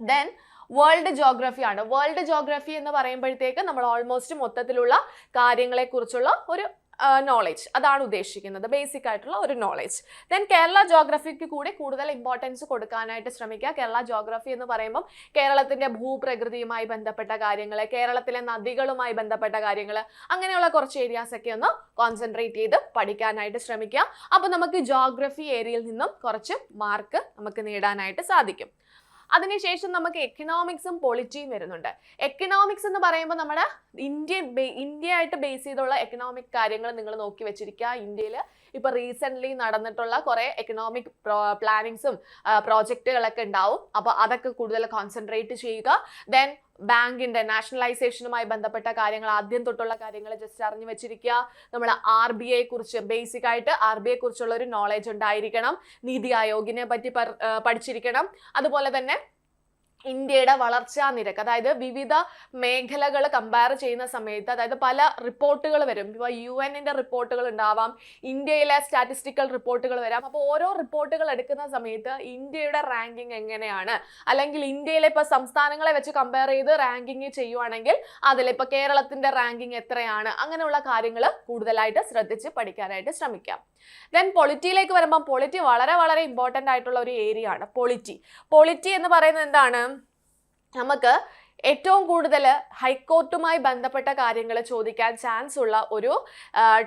ദെൻ വേൾഡ് ജോഗ്രഫി ആണ്. വേൾഡ് ജോഗ്രഫി എന്ന് പറയുമ്പോഴത്തേക്ക് നമ്മൾ ഓൾമോസ്റ്റ് മൊത്തത്തിലുള്ള കാര്യങ്ങളെക്കുറിച്ചുള്ള ഒരു നോളജ് അതാണ് ഉദ്ദേശിക്കുന്നത്. ബേസിക് ആയിട്ടുള്ള ഒരു നോളജ് ദെൻ കേരള ജോഗ്രഫിക്ക് കൂടി കൂടുതൽ ഇമ്പോർട്ടൻസ് കൊടുക്കാനായിട്ട് ശ്രമിക്കുക. കേരള ജോഗ്രഫി എന്ന് പറയുമ്പം കേരളത്തിന്റെ ഭൂപ്രകൃതിയുമായി ബന്ധപ്പെട്ട കാര്യങ്ങൾ കേരളത്തിലെ നദികളുമായി ബന്ധപ്പെട്ട കാര്യങ്ങൾ അങ്ങനെയുള്ള കുറച്ച് ഏരിയാസ് ഒക്കെ ഒന്ന് കോൺസെൻട്രേറ്റ് ചെയ്ത് പഠിക്കാനായിട്ട് ശ്രമിക്കുക. അപ്പോൾ നമുക്ക് ജോഗ്രഫി ഏരിയയിൽ നിന്നും കുറച്ച് മാർക്ക് നമുക്ക് നേടാനായിട്ട് സാധിക്കും. അതിനുശേഷം നമുക്ക് എക്കണോമിക്സും പൊളിറ്റിയും വരുന്നുണ്ട്. എക്കണോമിക്സ് എന്ന് പറയുമ്പോൾ നമ്മുടെ ഇന്ത്യൻ ഇന്ത്യ ആയിട്ട് ബേസ് ചെയ്തുള്ള എക്കണോമിക് കാര്യങ്ങൾ നിങ്ങൾ നോക്കി വെച്ചിരിക്കുക. ഇന്ത്യയിൽ ഇപ്പൊ റീസെന്റ് നടന്നിട്ടുള്ള കുറെ എക്കണോമിക് പ്ലാനിങ്സും പ്രോജക്റ്റുകളൊക്കെ ഉണ്ടാവും അപ്പോൾ അതൊക്കെ കൂടുതൽ കോൺസെൻട്രേറ്റ് ചെയ്യുക. ദെൻ ബാങ്കിന്റെ നാഷണലൈസേഷനുമായി ബന്ധപ്പെട്ട കാര്യങ്ങൾ ആദ്യം തൊട്ടുള്ള കാര്യങ്ങൾ ജസ്റ്റ് അറിഞ്ഞു വെച്ചിരിക്കുക. നമ്മൾ ആർ ബി ഐ കുറിച്ച് ബേസിക് ആയിട്ട് ആർ ബി ഐ കുറിച്ചുള്ള ഒരു നോളജ് ഉണ്ടായിരിക്കണം. നീതി ആയോഗിനെ പറ്റി പഠിച്ചിരിക്കണം. അതുപോലെ തന്നെ ഇന്ത്യയുടെ വളർച്ചാ നിരക്ക് അതായത് വിവിധ മേഖലകൾ കമ്പയർ ചെയ്യുന്ന സമയത്ത് അതായത് പല റിപ്പോർട്ടുകൾ വരും. ഇപ്പോൾ യു എന്നിന്റെ റിപ്പോർട്ടുകൾ ഉണ്ടാവാം ഇന്ത്യയിലെ സ്റ്റാറ്റിസ്റ്റിക്കൽ റിപ്പോർട്ടുകൾ വരാം. അപ്പോൾ ഓരോ റിപ്പോർട്ടുകൾ എടുക്കുന്ന സമയത്ത് ഇന്ത്യയുടെ റാങ്കിങ് എങ്ങനെയാണ്? അല്ലെങ്കിൽ ഇന്ത്യയിലെ ഇപ്പോൾ സംസ്ഥാനങ്ങളെ വെച്ച് കമ്പയർ ചെയ്ത് റാങ്കിങ് ചെയ്യുവാണെങ്കിൽ അതിലിപ്പോൾ കേരളത്തിന്റെ റാങ്കിങ് എത്രയാണ്? അങ്ങനെയുള്ള കാര്യങ്ങൾ കൂടുതലായിട്ട് ശ്രദ്ധിച്ച് പഠിക്കാനായിട്ട് ശ്രമിക്കാം. ദെൻ പൊളിറ്റിയിലേക്ക് വരുമ്പോൾ പൊളിറ്റി വളരെ വളരെ ഇമ്പോർട്ടന്റ് ആയിട്ടുള്ള ഒരു ഏരിയ ആണ്. പൊളിറ്റി പൊളിറ്റി എന്ന് പറയുന്നത് എന്താണ്? നമുക്ക് ഏറ്റവും കൂടുതൽ ഹൈക്കോർട്ടുമായി ബന്ധപ്പെട്ട കാര്യങ്ങൾ ചോദിക്കാൻ ചാൻസ് ഉള്ള ഒരു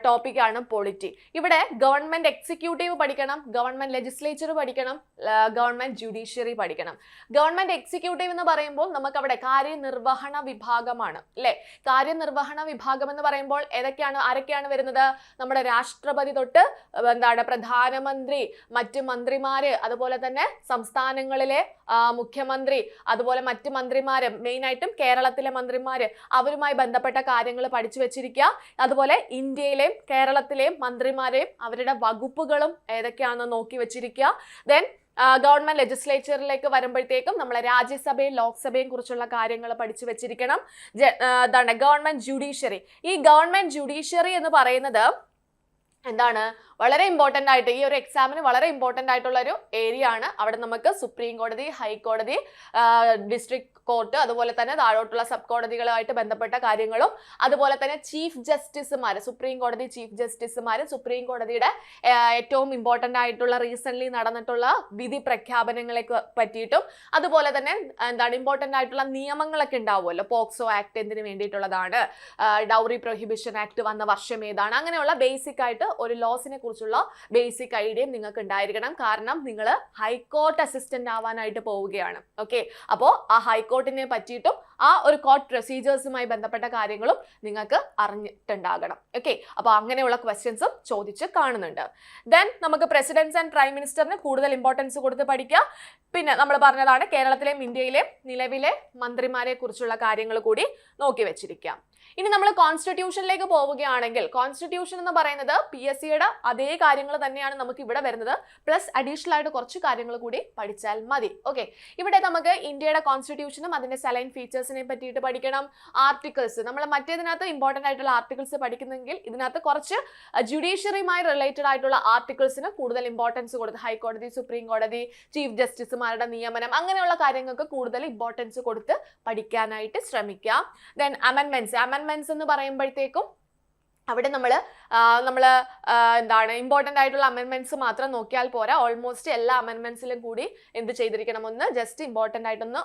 ടോപ്പിക്കാണ് പൊളിറ്റി ഇവിടെ ഗവൺമെന്റ് എക്സിക്യൂട്ടീവ് പഠിക്കണം ഗവൺമെന്റ് ലെജിസ്ലേച്ചർ പഠിക്കണം ഗവൺമെന്റ് ജുഡീഷ്യറി പഠിക്കണം. ഗവൺമെന്റ് എക്സിക്യൂട്ടീവ് എന്ന് പറയുമ്പോൾ നമുക്ക് അവിടെ കാര്യനിർവഹണ വിഭാഗമാണ് അല്ലെ? കാര്യനിർവഹണ വിഭാഗം എന്ന് പറയുമ്പോൾ ഏതൊക്കെയാണ് ആരൊക്കെയാണ് വരുന്നത്? നമ്മുടെ രാഷ്ട്രപതി തൊട്ട് എന്താണ് പ്രധാനമന്ത്രി മറ്റ് മന്ത്രിമാര് അതുപോലെ തന്നെ സംസ്ഥാനങ്ങളിലെ മുഖ്യമന്ത്രി അതുപോലെ മറ്റ് മന്ത്രിമാര് മെയിൻ ആയിട്ടും കേരളത്തിലെ മന്ത്രിമാർ അവരുമായി ബന്ധപ്പെട്ട കാര്യങ്ങൾ പഠിച്ചു വെച്ചിരിക്കുക അതുപോലെ ഇന്ത്യയിലെയും കേരളത്തിലെയും മന്ത്രിമാരെയും അവരുടെ വകുപ്പുകളും ഏതൊക്കെയാണെന്ന് നോക്കി വെച്ചിരിക്കുക ദെൻ ഗവൺമെന്റ് ലെജിസ്ലേച്ചറിലേക്ക് വരുമ്പോഴത്തേക്കും നമ്മൾ രാജ്യസഭയും ലോക്സഭയും കുറിച്ചുള്ള കാര്യങ്ങൾ പഠിച്ചു വെച്ചിരിക്കണം. എന്താണ് ഗവൺമെന്റ് ജുഡീഷ്യറി ഈ ഗവൺമെന്റ് ജുഡീഷ്യറി എന്ന് പറയുന്നത് എന്താണ് വളരെ ഇമ്പോർട്ടന്റ് ആയിട്ട് ഈ ഒരു എക്സാമിന് വളരെ ഇമ്പോർട്ടന്റ് ആയിട്ടുള്ള ഒരു ഏരിയ ആണ്. അവിടെ നമുക്ക് സുപ്രീം കോടതി ഹൈക്കോടതി ഡിസ്ട്രിക്ട് കോർട്ട് അതുപോലെ തന്നെ താഴോട്ടുള്ള സബ് കോടതികളുമായിട്ട് ബന്ധപ്പെട്ട കാര്യങ്ങളും അതുപോലെ തന്നെ ചീഫ് ജസ്റ്റിസുമാർ സുപ്രീം കോടതി ചീഫ് ജസ്റ്റിസുമാർ സുപ്രീം കോടതിയുടെ ഏറ്റവും ഇമ്പോർട്ടന്റ് ആയിട്ടുള്ള റീസെന്റ് നടന്നിട്ടുള്ള വിധി പ്രഖ്യാപനങ്ങളെ പറ്റിയിട്ടും അതുപോലെ തന്നെ എന്താണ് ഇമ്പോർട്ടന്റ് ആയിട്ടുള്ള നിയമങ്ങളൊക്കെ ഉണ്ടാവുമല്ലോ. പോക്സോ ആക്ട് എന്തിനു വേണ്ടിയിട്ടുള്ളതാണ്. ഡൗറി പ്രൊഹിബിഷൻ ആക്ട് വന്ന വർഷം ഏതാണ്. അങ്ങനെയുള്ള ബേസിക് ആയിട്ട് ഒരു ലോസിനെ കുറിച്ചുള്ള ബേസിക് ഐഡിയ നിങ്ങൾക്ക് ഉണ്ടായിരിക്കണം കാരണം നിങ്ങൾ ഹൈക്കോർട്ട് അസിസ്റ്റന്റ് ആവാനായിട്ട് പോവുകയാണ്. ഓക്കെ അപ്പോൾ ആ ഹൈക്കോർട്ടിനെ പറ്റിയിട്ടും ആ ഒരു കോർട്ട് പ്രൊസീജിയേഴ്സുമായി ബന്ധപ്പെട്ട കാര്യങ്ങളും നിങ്ങൾക്ക് അറിഞ്ഞിട്ടുണ്ടാകണം. ഓക്കെ അപ്പോൾ അങ്ങനെയുള്ള ക്വസ്റ്റ്യൻസും ചോദിച്ച് കാണുന്നുണ്ട്. ദെൻ നമുക്ക് പ്രസിഡൻസ് ആൻഡ് പ്രൈം മിനിസ്റ്ററിന് കൂടുതൽ ഇമ്പോർട്ടൻസ് കൊടുത്ത് പഠിക്കുക പിന്നെ നമ്മൾ പറഞ്ഞതാണ് കേരളത്തിലെയും ഇന്ത്യയിലെയും നിലവിലെ മന്ത്രിമാരെ കുറിച്ചുള്ള കാര്യങ്ങൾ കൂടി നോക്കി വെച്ചിരിക്കാം. ഇനി നമ്മൾ കോൺസ്റ്റിറ്റ്യൂഷനിലേക്ക് പോവുകയാണെങ്കിൽ കോൺസ്റ്റിറ്റ്യൂഷൻ എന്ന് പറയുന്നത് പി എസ് സിയുടെ അതേ കാര്യങ്ങൾ തന്നെയാണ് നമുക്ക് ഇവിടെ വരുന്നത്. പ്ലസ് അഡീഷണൽ ആയിട്ട് കുറച്ച് കാര്യങ്ങൾ കൂടി പഠിച്ചാൽ മതി. ഓക്കെ ഇവിടെ നമുക്ക് ഇന്ത്യയുടെ കോൺസ്റ്റിറ്റ്യൂഷനും അതിന്റെ സലൈൻ ഫീച്ചേഴ്സിനെ പറ്റിയിട്ട് പഠിക്കണം. ആർട്ടിക്കിൾസ് നമ്മൾ മറ്റേതിനകത്ത് ഇമ്പോർട്ടന്റ് ആയിട്ടുള്ള ആർട്ടിക്കിൾസ് പഠിക്കുന്നെങ്കിൽ ഇതിനകത്ത് കുറച്ച് ജുഡീഷ്യറിയുമായി റിലേറ്റഡ് ആയിട്ടുള്ള ആർട്ടിക്കിൾസിന് കൂടുതൽ ഇമ്പോർട്ടൻസ് കൊടുത്ത് ഹൈക്കോടതി സുപ്രീം കോടതി ചീഫ് ജസ്റ്റിസുമാരുടെ നിയമനം അങ്ങനെയുള്ള കാര്യങ്ങൾക്ക് കൂടുതൽ ഇമ്പോർട്ടൻസ് കൊടുത്ത് പഠിക്കാനായിട്ട് ശ്രമിക്കാം. ദെൻ അമെൻമെന്റ്സ് അമെൻമെന്റ്സ് എന്ന് പറയുമ്പോഴത്തേക്കും അവിടെ നമ്മൾ നമ്മൾ എന്താണ് ഇമ്പോർട്ടന്റ് ആയിട്ടുള്ള അമെൻമെന്റ്സ് മാത്രം നോക്കിയാൽ പോരാ. ഓൾമോസ്റ്റ് എല്ലാ അമെൻമെന്റ്സിലും കൂടി എന്ത് ചെയ്തിരിക്കണമെന്ന് ജസ്റ്റ് ഇമ്പോർട്ടന്റ് ആയിട്ടൊന്ന്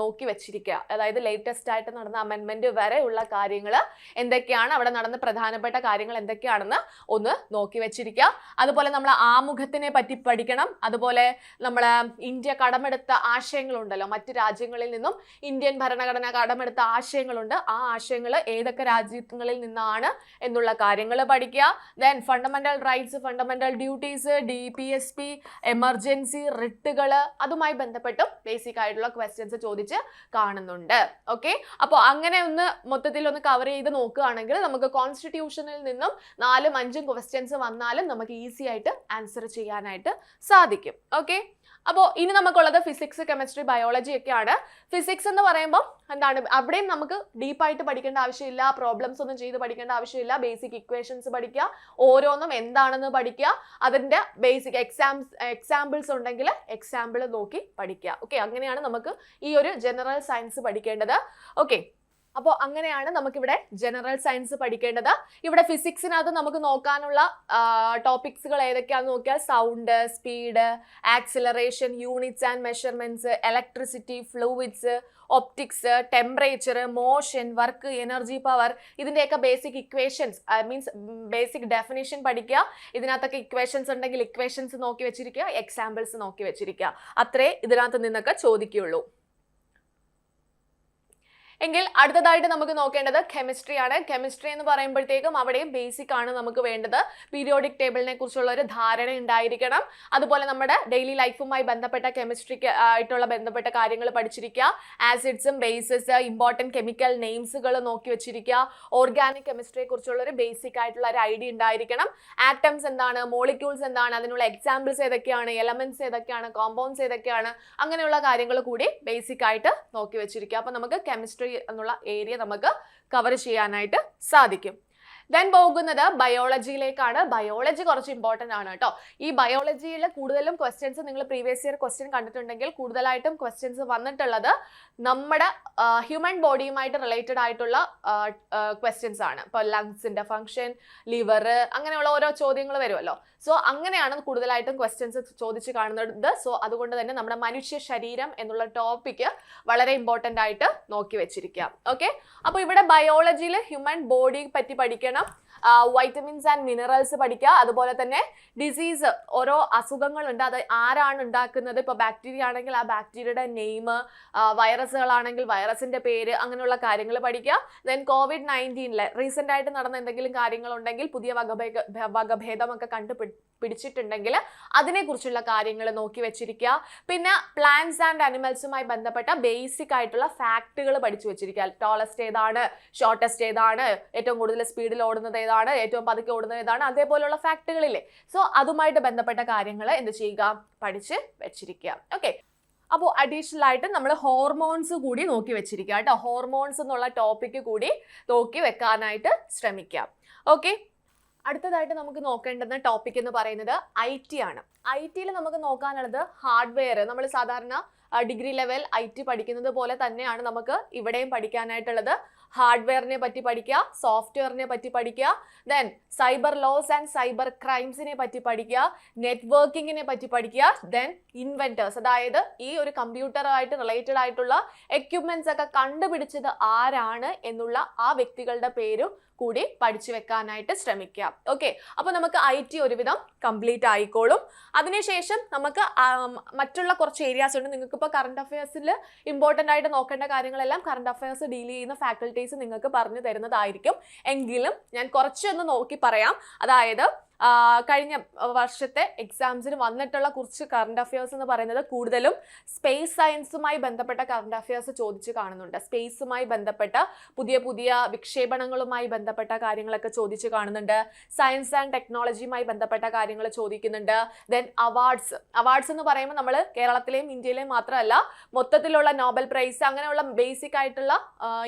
നോക്കി വെച്ചിരിക്കുക അതായത് ലേറ്റസ്റ്റ് ആയിട്ട് നടന്ന അമെൻമെന്റ് വരെ ഉള്ള കാര്യങ്ങൾ എന്തൊക്കെയാണ്? അവിടെ നടന്ന പ്രധാനപ്പെട്ട കാര്യങ്ങൾ എന്തൊക്കെയാണെന്ന് ഒന്ന് നോക്കി വെച്ചിരിക്കുക അതുപോലെ നമ്മൾ ആമുഖത്തിനെ പറ്റി പഠിക്കണം. അതുപോലെ നമ്മൾ ഇന്ത്യ കടമെടുത്ത ആശയങ്ങളുണ്ടല്ലോ. മറ്റ് രാജ്യങ്ങളിൽ നിന്നും ഇന്ത്യൻ ഭരണഘടന കടമെടുത്ത ആശയങ്ങളുണ്ട്. ആ ആശയങ്ങൾ ഏതൊക്കെ രാജ്യങ്ങളിൽ നിന്നാണ് എന്നുള്ള കാര്യങ്ങൾ പഠിക്കുക പഠിക്കുക. Then fundamental rights fundamental duties D P S P emergency റിട്ടുകൾ അതുമായി ബന്ധപ്പെട്ടും ബേസിക് ആയിട്ടുള്ള ക്വസ്റ്റ്യൻസ് ചോദിച്ച് കാണുന്നുണ്ട്. ഓക്കെ അപ്പോൾ അങ്ങനെ ഒന്ന് മൊത്തത്തിൽ ഒന്ന് കവർ ചെയ്ത് നോക്കുകയാണെങ്കിൽ നമുക്ക് കോൺസ്റ്റിറ്റ്യൂഷനിൽ നിന്നും നാലും അഞ്ചും ക്വസ്റ്റ്യൻസ് വന്നാലും നമുക്ക് ഈസി ആയിട്ട് ആൻസർ ചെയ്യാനായിട്ട് സാധിക്കും. ഓക്കെ അപ്പോൾ ഇനി നമുക്കുള്ളത് ഫിസിക്സ് കെമിസ്ട്രി ബയോളജി ഒക്കെയാണ്. ഫിസിക്സ് എന്ന് പറയുമ്പോൾ എന്താണ്? അവിടെയും നമുക്ക് ഡീപ്പായിട്ട് പഠിക്കേണ്ട ആവശ്യമില്ല പ്രോബ്ലംസ് ഒന്നും ചെയ്ത് പഠിക്കേണ്ട ആവശ്യമില്ല ബേസിക് ഇക്വേഷൻസ് പഠിക്കുക ഓരോന്നും എന്താണെന്ന് പഠിക്കുക അതിന്റെ ബേസിക് എക്സാംസ് എക്സാമ്പിൾസ് ഉണ്ടെങ്കിൽ എക്സാമ്പിൾ നോക്കി പഠിക്കുക. ഓക്കെ അങ്ങനെയാണ് നമുക്ക് ഈ ഒരു ജനറൽ സയൻസ് പഠിക്കേണ്ടത്. ഓക്കെ അപ്പോൾ അങ്ങനെയാണ് നമുക്കിവിടെ ജനറൽ സയൻസ് പഠിക്കേണ്ടത്. ഇവിടെ ഫിസിക്സിനകത്ത് നമുക്ക് നോക്കാനുള്ള ടോപ്പിക്സുകൾ ഏതൊക്കെയാണെന്ന് നോക്കിയാൽ sound speed acceleration units and measurements electricity fluids optics temperature motion work energy power ഇതിന്റെയൊക്കെ basic equations means basic definition പഠിക്കുക. ഇതിനകത്തൊക്കെ ഇക്വേഷൻസ് ഉണ്ടെങ്കിൽ ഇക്വേഷൻസ് നോക്കി വെച്ചിരിക്കുക എക്സാമ്പിൾസ് നോക്കി വെച്ചിരിക്കുക. അത്രേ ഇതിനകത്ത് നിന്നൊക്കെ ചോദിക്കുകയുള്ളൂ. എങ്കിൽ അടുത്തതായിട്ട് നമുക്ക് നോക്കേണ്ടത് കെമിസ്ട്രി ആണ്. കെമിസ്ട്രി എന്ന് പറയുമ്പോഴത്തേക്കും അവിടെയും ബേസിക് ആണ് നമുക്ക് വേണ്ടത്. പീരിയോഡിക് ടേബിളിനെ കുറിച്ചുള്ള ഒരു ധാരണ ഉണ്ടായിരിക്കണം. അതുപോലെ നമ്മുടെ ഡെയിലി ലൈഫുമായി ബന്ധപ്പെട്ട കെമിസ്ട്രിക്ക് ആയിട്ടുള്ള ബന്ധപ്പെട്ട കാര്യങ്ങൾ പഠിച്ചിരിക്കുക. ആസിഡ്സും ബേസസ് ഇമ്പോർട്ടന്റ് കെമിക്കൽ നെയിംസുകൾ നോക്കി വെച്ചിരിക്കുക. ഓർഗാനിക് കെമിസ്ട്രിയെ കുറിച്ചുള്ള ഒരു ബേസിക് ആയിട്ടുള്ള ഒരു ഐഡിയ ഉണ്ടായിരിക്കണം. ആറ്റംസ് എന്താണ്? മോളിക്യൂൾസ് എന്താണ്? അതിനുള്ള എക്സാമ്പിൾസ് ഏതൊക്കെയാണ്? എലമെന്റ്സ് ഏതൊക്കെയാണ്? കോമ്പൗണ്ട്സ് ഏതൊക്കെയാണ്? അങ്ങനെയുള്ള കാര്യങ്ങൾ കൂടി ബേസിക് ആയിട്ട് നോക്കി വെച്ചിരിക്കുക. അപ്പോൾ നമുക്ക് കെമിസ്ട്രി എന്നുള്ള ഏരിയ നമുക്ക് കവർ ചെയ്യാനായിട്ട് സാധിക്കും. ദെൻ പോകുന്നത് ബയോളജിയിലേക്കാണ് ബയോളജി കുറച്ച് ഇമ്പോർട്ടന്റ് ആണ് കേട്ടോ. ഈ ബയോളജിയിൽ കൂടുതലും ക്വസ്റ്റ്യൻസ് നിങ്ങൾ പ്രീവിയസ് ഇയർ ക്വസ്റ്റ്യൻ കണ്ടിട്ടുണ്ടെങ്കിൽ കൂടുതലായിട്ടും ക്വസ്റ്റ്യൻസ് വന്നിട്ടുള്ളത് നമ്മുടെ ഹ്യൂമൻ ബോഡിയുമായിട്ട് റിലേറ്റഡ് ആയിട്ടുള്ള ക്വസ്റ്റ്യൻസ് ആണ്. ഇപ്പോൾ ലങ്സിന്റെ ഫങ്ഷൻ ലിവർ അങ്ങനെയുള്ള ഓരോ ചോദ്യങ്ങൾ വരുമല്ലോ. സോ അങ്ങനെയാണ് കൂടുതലായിട്ടും ക്വസ്റ്റ്യൻസ് ചോദിച്ച് കാണുന്നത്. സോ അതുകൊണ്ട് തന്നെ നമ്മുടെ മനുഷ്യ ശരീരം എന്നുള്ള ടോപ്പിക്ക് വളരെ ഇമ്പോർട്ടന്റ് ആയിട്ട് നോക്കി വെച്ചിരിക്കുക. ഓക്കെ അപ്പോൾ ഇവിടെ ബയോളജിയിൽ ഹ്യൂമൻ ബോഡിയെ പറ്റി പഠിക്കണം വൈറ്റമിൻസ് ആൻഡ് മിനറൽസ് പഠിക്കുക. അതുപോലെ തന്നെ ഡിസീസ് ഓരോ അസുഖങ്ങളുണ്ട്. അത് ആരാണ് ഉണ്ടാക്കുന്നത്? ഇപ്പോൾ ബാക്ടീരിയ ആണെങ്കിൽ ആ ബാക്ടീരിയയുടെ നെയിം വൈറസുകളാണെങ്കിൽ വൈറസിന്റെ പേര് അങ്ങനെയുള്ള കാര്യങ്ങൾ പഠിക്കുക. ദെൻ കോവിഡ് നയന്റീനിലെ റീസെന്റ് ആയിട്ട് നടന്ന എന്തെങ്കിലും കാര്യങ്ങളുണ്ടെങ്കിൽ പുതിയ വകഭേദ വകഭേദമൊക്കെ കണ്ടു പിടിച്ചിട്ടുണ്ടെങ്കിൽ അതിനെക്കുറിച്ചുള്ള കാര്യങ്ങൾ നോക്കി വെച്ചിരിക്കുക. പിന്നെ പ്ലാന്റ്സ് ആൻഡ് അനിമൽസുമായി ബന്ധപ്പെട്ട ബേസിക് ആയിട്ടുള്ള ഫാക്റ്റുകൾ പഠിച്ചു വെച്ചിരിക്കുക. ടോളസ്റ്റ് ഏതാണ്? ഷോർട്ടസ്റ്റ് ഏതാണ്? ഏറ്റവും കൂടുതൽ സ്പീഡിൽ ഓടുന്നത് ഏതാണ്? ഏറ്റവും പതുക്കെ ഓടുന്നത് ഏതാണ്? അതേപോലെയുള്ള ഫാക്റ്റുകളില്ലേ സോ അതുമായിട്ട് ബന്ധപ്പെട്ട കാര്യങ്ങൾ എന്ത് ചെയ്യുക? പഠിച്ച് വെച്ചിരിക്കുക. ഓക്കെ അപ്പോൾ അഡീഷണൽ ആയിട്ട് നമ്മൾ ഹോർമോൺസ് കൂടി നോക്കി വെച്ചിരിക്കുക കേട്ടോ. ഹോർമോൺസ് എന്നുള്ള ടോപ്പിക്ക് കൂടി നോക്കി വെക്കാനായിട്ട് ശ്രമിക്കാം ഓക്കെ അടുത്തതായിട്ട് നമുക്ക് നോക്കേണ്ടുന്ന ടോപ്പിക് എന്ന് പറയുന്നത് ഐ ടി ആണ്. ഐ ടിയിൽ നമുക്ക് നോക്കാനുള്ളത് ഹാർഡ്വെയർ നമ്മൾ സാധാരണ ഡിഗ്രി ലെവൽ ഐ ടി പഠിക്കുന്നത് പോലെ തന്നെയാണ് നമുക്ക് ഇവിടെയും പഠിക്കാനായിട്ടുള്ളത്. ഹാർഡ്വെയറിനെ പറ്റി പഠിക്കുക സോഫ്റ്റ്വെയറിനെ പറ്റി പഠിക്കുക then cyber laws and cyber ക്രൈംസിനെ പറ്റി പഠിക്കുക നെറ്റ്വർക്കിങ്ങിനെ പറ്റി പഠിക്കുക ദെൻ ഇൻവെന്റേഴ്സ് അതായത് ഈ ഒരു കമ്പ്യൂട്ടറുമായിട്ട് റിലേറ്റഡ് ആയിട്ടുള്ള എക്യുപ്മെന്റ്സ് ഒക്കെ കണ്ടുപിടിച്ചത് ആരാണ് എന്നുള്ള ആ വ്യക്തികളുടെ പേരും കൂടി പഠിച്ചു വെക്കാനായിട്ട് ശ്രമിക്കുക ഓക്കെ അപ്പോൾ നമുക്ക് ഐ ടി ഒരുവിധം കംപ്ലീറ്റ് ആയിക്കോളും. അതിനുശേഷം നമുക്ക് മറ്റുള്ള കുറച്ച് ഏരിയാസ് ഉണ്ട്. നിങ്ങൾക്ക് ഇപ്പോൾ കറണ്ട് അഫയേഴ്സിൽ ഇമ്പോർട്ടന്റ് ആയിട്ട് നോക്കേണ്ട കാര്യങ്ങളെല്ലാം കറണ്ട് അഫയേഴ്സ് ഡീൽ ചെയ്യുന്ന ഫാക്കൽറ്റീസ് നിങ്ങൾക്ക് പറഞ്ഞു തരുന്നതായിരിക്കും. എങ്കിലും ഞാൻ കുറച്ചൊന്ന് നോക്കി പറയാം. അതായത് കഴിഞ്ഞ വർഷത്തെ എക്സാംസിന് വന്നിട്ടുള്ള കുറച്ച് കറണ്ട് അഫയേഴ്സ് എന്ന് പറയുന്നത് കൂടുതലും സ്പേസ് സയൻസുമായി ബന്ധപ്പെട്ട കറണ്ട് അഫയേഴ്സ് ചോദിച്ച് കാണുന്നുണ്ട്. സ്പേസുമായി ബന്ധപ്പെട്ട പുതിയ പുതിയ വിക്ഷേപണങ്ങളുമായി ബന്ധപ്പെട്ട കാര്യങ്ങളൊക്കെ ചോദിച്ച് കാണുന്നുണ്ട്. സയൻസ് ആൻഡ് ടെക്നോളജിയുമായി ബന്ധപ്പെട്ട കാര്യങ്ങൾ ചോദിക്കുന്നുണ്ട്. ദെൻ അവാർഡ്സ് അവാർഡ്സ് എന്ന് പറയുമ്പോൾ നമ്മൾ കേരളത്തിലെയും ഇന്ത്യയിലെയും മാത്രമല്ല മൊത്തത്തിലുള്ള നോബൽ പ്രൈസ് അങ്ങനെയുള്ള ബേസിക് ആയിട്ടുള്ള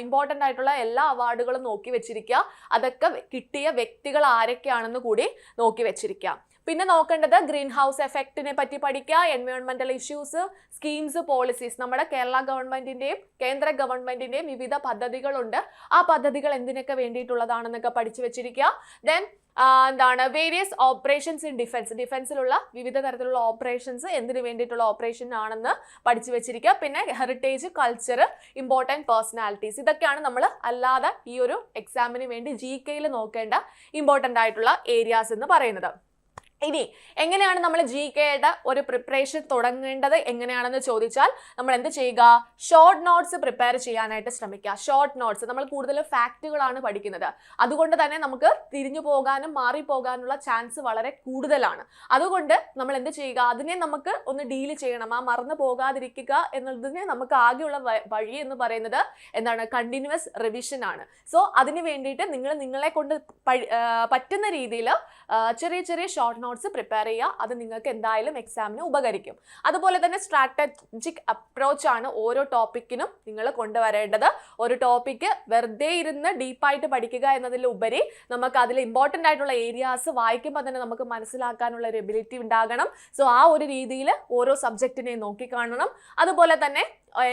ഇമ്പോർട്ടന്റ് ആയിട്ടുള്ള എല്ലാ അവാർഡുകളും നോക്കി വെച്ചിരിക്കുക. അതൊക്കെ കിട്ടിയ വ്യക്തികൾ ആരൊക്കെയാണെന്ന് കൂടി നോക്കി വെച്ചിരിക്കുക പിന്നെ നോക്കേണ്ടത് ഗ്രീൻ ഹൗസ് എഫക്റ്റിനെ പറ്റി പഠിക്കുക എൻവയോൺമെന്റൽ ഇഷ്യൂസ് സ്കീംസ് പോളിസീസ് നമ്മുടെ കേരള ഗവൺമെന്റിന്റെയും കേന്ദ്ര ഗവൺമെന്റിന്റെയും വിവിധ പദ്ധതികളുണ്ട്. ആ പദ്ധതികൾ എന്തിനൊക്കെ വേണ്ടിയിട്ടുള്ളതാണെന്നൊക്കെ പഠിച്ചു വെച്ചിരിക്കുക. ദെൻ എന്താണ് വേരിയസ് ഓപ്പറേഷൻസ് ഇൻ ഡിഫൻസ് ഡിഫൻസിലുള്ള വിവിധ തരത്തിലുള്ള ഓപ്പറേഷൻസ് എന്തിനു വേണ്ടിയിട്ടുള്ള ഓപ്പറേഷൻ ആണെന്ന് പഠിച്ചു വെച്ചിരിക്കുക. പിന്നെ ഹെറിറ്റേജ് കൾച്ചർ ഇമ്പോർട്ടന്റ് പേഴ്സണാലിറ്റീസ് ഇതൊക്കെയാണ് നമ്മൾ അല്ലാതെ ഈ ഒരു എക്സാമിന് വേണ്ടി ജി കെയിൽ നോക്കേണ്ട ഇമ്പോർട്ടന്റ് ആയിട്ടുള്ള ഏരിയാസ് എന്ന് പറയുന്നത്. ഇനി എങ്ങനെയാണ് നമ്മൾ ജി കെയുടെ ഒരു പ്രിപ്പറേഷൻ തുടങ്ങേണ്ടത്? എങ്ങനെയാണെന്ന് ചോദിച്ചാൽ നമ്മൾ എന്ത് ചെയ്യുക? ഷോർട്ട് നോട്ട്സ് പ്രിപ്പയർ ചെയ്യാനായിട്ട് ശ്രമിക്കുക. ഷോർട്ട് നോട്ട്സ് നമ്മൾ കൂടുതൽ ഫാക്റ്റുകളാണ് പഠിക്കുന്നത്. അതുകൊണ്ട് തന്നെ നമുക്ക് തിരിഞ്ഞു പോകാനും മാറിപ്പോകാനുള്ള ചാൻസ് വളരെ കൂടുതലാണ്. അതുകൊണ്ട് നമ്മൾ എന്ത് ചെയ്യുക? അതിനെ നമുക്ക് ഒന്ന് ഡീൽ ചെയ്യണം. ആ മറന്നു പോകാതിരിക്കുക എന്നുള്ളതിനെ നമുക്ക് ആകെയുള്ള വഴി എന്ന് പറയുന്നത് എന്താണ്? കണ്ടിന്യൂസ് റിവിഷൻ ആണ്. സോ അതിന് വേണ്ടിയിട്ട് നിങ്ങൾ നിങ്ങളെ കൊണ്ട് പറ്റുന്ന രീതിയിൽ ചെറിയ ചെറിയ ഷോർട്ട് നോട്ട്സ് പ്രിപ്പയർ ചെയ്യുക അത് നിങ്ങൾക്ക് എന്തായാലും എക്സാമിന് ഉപകരിക്കും. അതുപോലെ തന്നെ സ്ട്രാറ്റജിക് അപ്രോച്ച് ആണ് ഓരോ ടോപ്പിക്കിനും നിങ്ങൾ കൊണ്ടുവരേണ്ടത്. ഒരു ടോപ്പിക്ക് വെറുതെ ഇരുന്ന് ഡീപ്പായിട്ട് പഠിക്കുക എന്നതിലുപരി നമുക്ക് അതിൽ ഇമ്പോർട്ടന്റ് ആയിട്ടുള്ള ഏരിയാസ് വായിക്കുമ്പോൾ തന്നെ നമുക്ക് മനസ്സിലാക്കാനുള്ള ഒരു എബിലിറ്റി ഉണ്ടാകണം. സോ ആ ഒരു രീതിയിൽ ഓരോ സബ്ജക്റ്റിനെയും നോക്കിക്കാണണം അതുപോലെ തന്നെ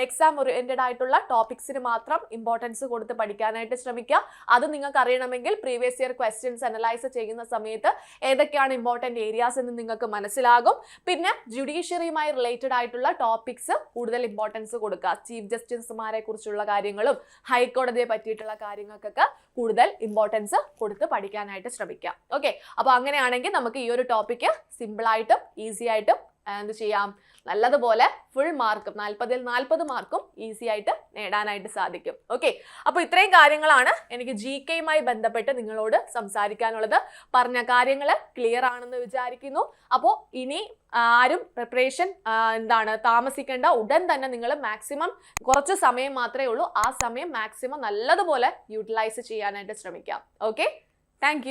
എക്സാം ഓറിയന്റഡ് ആയിട്ടുള്ള ടോപ്പിക്സിന് മാത്രം ഇമ്പോർട്ടൻസ് കൊടുത്ത് പഠിക്കാനായിട്ട് ശ്രമിക്കുക. അത് നിങ്ങൾക്ക് അറിയണമെങ്കിൽ പ്രീവിയസ് ഇയർ ക്വസ്റ്റ്യൻസ് അനലൈസ് ചെയ്യുന്ന സമയത്ത് ഏതൊക്കെയാണ് ഇമ്പോർട്ടന്റ് ഏരിയാസ് എന്ന് നിങ്ങൾക്ക് മനസ്സിലാകും. പിന്നെ ജുഡീഷ്യറിയുമായി റിലേറ്റഡ് ആയിട്ടുള്ള ടോപ്പിക്സ് കൂടുതൽ ഇമ്പോർട്ടൻസ് കൊടുക്കുക. ചീഫ് ജസ്റ്റിസുമാരെ കുറിച്ചുള്ള കാര്യങ്ങളും ഹൈക്കോടതിയെ പറ്റിയിട്ടുള്ള കാര്യങ്ങൾക്കൊക്കെ കൂടുതൽ ഇമ്പോർട്ടൻസ് കൊടുത്ത് പഠിക്കാനായിട്ട് ശ്രമിക്കുക ഓക്കെ അപ്പോൾ അങ്ങനെയാണെങ്കിൽ നമുക്ക് ഈ ഒരു ടോപ്പിക്ക് സിമ്പിളായിട്ടും ഈസി ആയിട്ടും എന്ത് ചെയ്യാം? നല്ലതുപോലെ ഫുൾ മാർക്കും നാൽപ്പതിൽ നാൽപ്പത് മാർക്കും ഈസി ആയിട്ട് നേടാനായിട്ട് സാധിക്കും. ഓക്കെ അപ്പോൾ ഇത്രയും കാര്യങ്ങളാണ് എനിക്ക് ജി കെയുമായി ബന്ധപ്പെട്ട് നിങ്ങളോട് സംസാരിക്കാനുള്ളത്. പറഞ്ഞ കാര്യങ്ങൾ ക്ലിയർ ആണെന്ന് വിചാരിക്കുന്നു. അപ്പോൾ ഇനി ആരും പ്രിപ്പറേഷൻ എന്താണ് താമസിക്കേണ്ട ഉടൻ തന്നെ നിങ്ങൾ മാക്സിമം കുറച്ച് സമയം മാത്രമേ ഉള്ളൂ. ആ സമയം മാക്സിമം നല്ലതുപോലെ യൂട്ടിലൈസ് ചെയ്യാനായിട്ട് ശ്രമിക്കാം. Okay thank